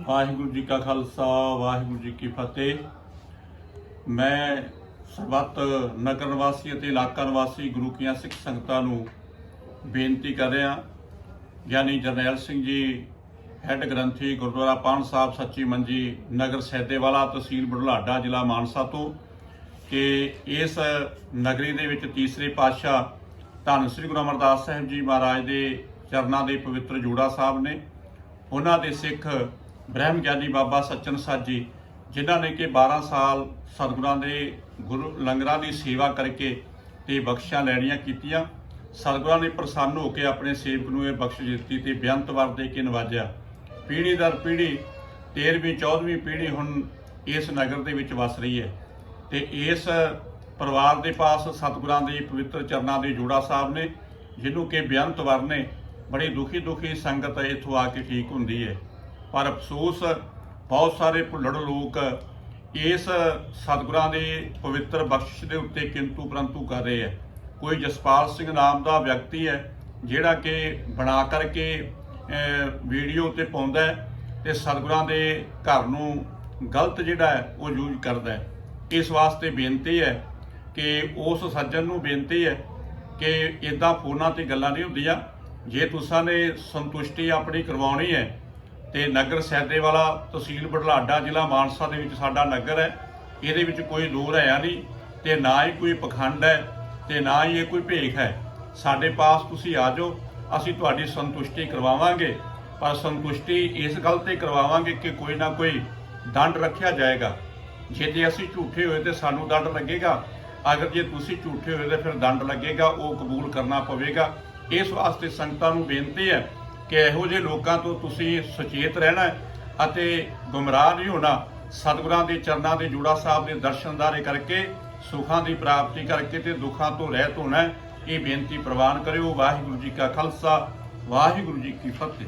ਵਾਹਿਗੁਰੂ ਜੀ ਕਾ ਖਾਲਸਾ, ਵਾਹਿਗੁਰੂ ਜੀ ਕੀ ਫਤਿਹ। ਮੈਂ ਸਰਬੱਤ ਨਗਰ ਨਿਵਾਸੀ ਅਤੇ ਇਲਾਕਾ ਨਿਵਾਸੀ ਗੁਰੂ ਕੀਆਂ ਸਿੱਖ ਸੰਗਤਾਂ ਨੂੰ ਬੇਨਤੀ ਕਰ ਰਿਹਾ ਗਿਆਨੀ ਜਰਨੈਲ ਸਿੰਘ ਜੀ, ਹੈੱਡ ਗ੍ਰੰਥੀ ਗੁਰਦੁਆਰਾ ਪਾਣ ਸਾਹਿਬ, ਸੱਚੀ ਮੰਜੀ ਨਗਰ ਸੈਦੇਵਾਲਾ, ਤਹਿਸੀਲ ਬੁਢਲਾਡਾ, ਜ਼ਿਲ੍ਹਾ ਮਾਨਸਾ ਤੋਂ ਕਿ ਇਸ ਨਗਰੀ ਦੇ ਵਿੱਚ ਤੀਸਰੇ ਪਾਤਸ਼ਾਹ ਧੰਨ ਸ੍ਰੀ ਗੁਰੂ ਅਮਰਦਾਸ ਸਾਹਿਬ ਜੀ ਮਹਾਰਾਜ ਦੇ ਚਰਨਾਂ ਦੇ ਪਵਿੱਤਰ ਜੋੜਾ ਸਾਹਿਬ ਨੇ। ਉਹਨਾਂ ਦੇ ਸਿੱਖ ਬ੍ਰਹਮ ਗਿਆਨੀ ਬਾਬਾ ਸੱਚਨ ਸਾਜੀ ਜਿਨ੍ਹਾਂ ਨੇ ਕਿ 12 ਸਾਲ ਸਤਿਗੁਰਾਂ ਦੇ ਗੁਰੂ ਲੰਗਰਾਂ ਦੀ ਸੇਵਾ ਕਰਕੇ ਤੇ ਬਖਸ਼ਾਂ ਲੈਣੀਆਂ ਕੀਤੀਆਂ, ਸਤਿਗੁਰਾਂ ਨੇ ਪ੍ਰਸੰਨ ਹੋ ਕੇ ਆਪਣੇ ਸੇਵਕ ਨੂੰ ਇਹ ਬਖਸ਼ ਦਿੱਤੀ ਤੇ ਬੇਅੰਤ ਵਰ ਦੇ ਕੇ ਨਵਾਜਿਆ। ਪੀੜ੍ਹੀ ਦਰ ਪੀੜ੍ਹੀ 13ਵੀਂ 14ਵੀਂ ਪੀੜ੍ਹੀ ਹੁਣ ਇਸ ਨਗਰ ਦੇ ਵਿੱਚ ਵਸ ਰਹੀ ਹੈ ਤੇ ਇਸ ਪਰਿਵਾਰ ਦੇ ਪਾਸ ਸਤਿਗੁਰਾਂ ਦੇ ਪਵਿੱਤਰ ਚਰਨਾਂ ਦੇ ਜੋੜਾ ਸਾਹਿਬ ਨੇ, ਜਿਹਨੂੰ ਕਿ ਬੇਅੰਤ ਵਰ ਨੇ, ਬੜੀ ਦੁਖੀ ਦੁਖੀ ਸੰਗਤ ਇੱਥੋਂ ਆ ਕੇ ਠੀਕ ਹੁੰਦੀ ਹੈ। ਪਰ ਅਫਸੋਸ, ਬਹੁਤ ਸਾਰੇ ਭੁੱਲੜ ਲੋਕ ਇਸ ਸਤਿਗੁਰਾਂ ਦੇ ਪਵਿੱਤਰ ਬਖਸ਼ਿਸ਼ ਦੇ ਉੱਤੇ ਕਿੰਤੂ ਪਰੰਤੂ ਕਰ ਰਹੇ ਹੈ। ਕੋਈ ਜਸਪਾਲ ਸਿੰਘ ਨਾਮ ਦਾ ਵਿਅਕਤੀ ਹੈ, ਜਿਹੜਾ ਕਿ ਬਣਾ ਕਰਕੇ ਵੀਡੀਓ ਤੇ ਪਾਉਂਦਾ ਹੈ ਤੇ ਸਤਿਗੁਰਾਂ ਦੇ ਘਰ ਨੂੰ ਗਲਤ ਜਿਹੜਾ ਹੈ, ਉਹ ਯੂਜ਼ ਕਰਦਾ ਹੈ। ਇਸ ਵਾਸਤੇ ਬੇਨਤੀ ਹੈ ਕਿ ਉਸ ਸੱਜਣ ਨੂੰ ਬੇਨਤੀ ਹੈ ਕਿ ਇਦਾਂ ਫੋਨਾਂ ਤੇ ਗੱਲਾਂ ਨਹੀਂ ਹੁੰਦੀਆਂ। ਜੇ ਤੁਸਾਂ ਨੇ ਸੰਤੁਸ਼ਟੀ ਆਪਣੀ ਕਰਵਾਉਣੀ ਹੈ ਤੇ ਨਗਰ ਸੈਦੇ ਵਾਲਾ ਤਹਿਸੀਲ ਬਢਲਾਡਾ ਜ਼ਿਲ੍ਹਾ ਮਾਨਸਾ ਦੇ ਵਿੱਚ ਸਾਡਾ ਨਗਰ ਹੈ। ਇਹਦੇ ਵਿੱਚ ਕੋਈ ਦੂਰ ਹੈ ਨਹੀਂ ਤੇ ਨਾ ਹੀ ਕੋਈ ਪਖੰਡ ਹੈ ਤੇ ਨਾ ਹੀ ਇਹ ਕੋਈ ਭੇਖ ਹੈ। ਸਾਡੇ ਪਾਸ ਤੁਸੀਂ ਆ ਜਾਓ, ਅਸੀਂ ਤੁਹਾਡੀ ਸੰਤੁਸ਼ਟੀ ਕਰਵਾਵਾਂਗੇ। ਪਰ ਸੰਤੁਸ਼ਟੀ ਇਸ ਗੱਲ ਤੇ ਕਰਵਾਵਾਂਗੇ ਕਿ ਕੋਈ ਨਾ ਕੋਈ ਦੰਡ ਰੱਖਿਆ ਜਾਏਗਾ। ਜੇ ਤੇ ਅਸੀਂ ਝੂਠੇ ਹੋਏ ਤੇ ਸਾਨੂੰ ਦੰਡ ਲੱਗੇਗਾ। ਅਗਰ ਜੇ ਤੁਸੀਂ ਝੂਠੇ ਹੋਏ ਤੇ ਫਿਰ ਦੰਡ ਲੱਗੇਗਾ, ਉਹ ਕਬੂਲ ਕਰਨਾ ਪਵੇਗਾ। ਇਸ ਵਾਸਤੇ ਸੰਗਤਾਂ ਨੂੰ ਬੇਨਤੀ ਹੈ ਕਿ ਇਹੋ ਜਿਹੇ ਲੋਕਾਂ ਤੋਂ ਤੁਸੀਂ ਸੁਚੇਤ ਰਹਿਣਾ ਅਤੇ ਗੁੰਮਰਾਹ ਨਹੀਂ ਹੋਣਾ। ਸਤਿਗੁਰਾਂ ਦੇ ਚਰਨਾਂ ਦੇ ਜੂੜਾ ਸਾਹਿਬ ਦੇ ਦਰਸ਼ਨਦਾਰੇ ਕਰਕੇ, ਸੁਖਾਂ ਦੀ ਪ੍ਰਾਪਤੀ ਕਰਕੇ ਤੇ ਦੁੱਖਾਂ ਤੋਂ ਰਹਿਤ ਹੋਣਾ ਇਹ ਬੇਨਤੀ ਪ੍ਰਵਾਨ ਕਰਿਓ। ਵਾਹਿਗੁਰੂ ਜੀ ਕਾ ਖਾਲਸਾ, ਵਾਹਿਗੁਰੂ ਜੀ ਕੀ ਫਤਿਹ।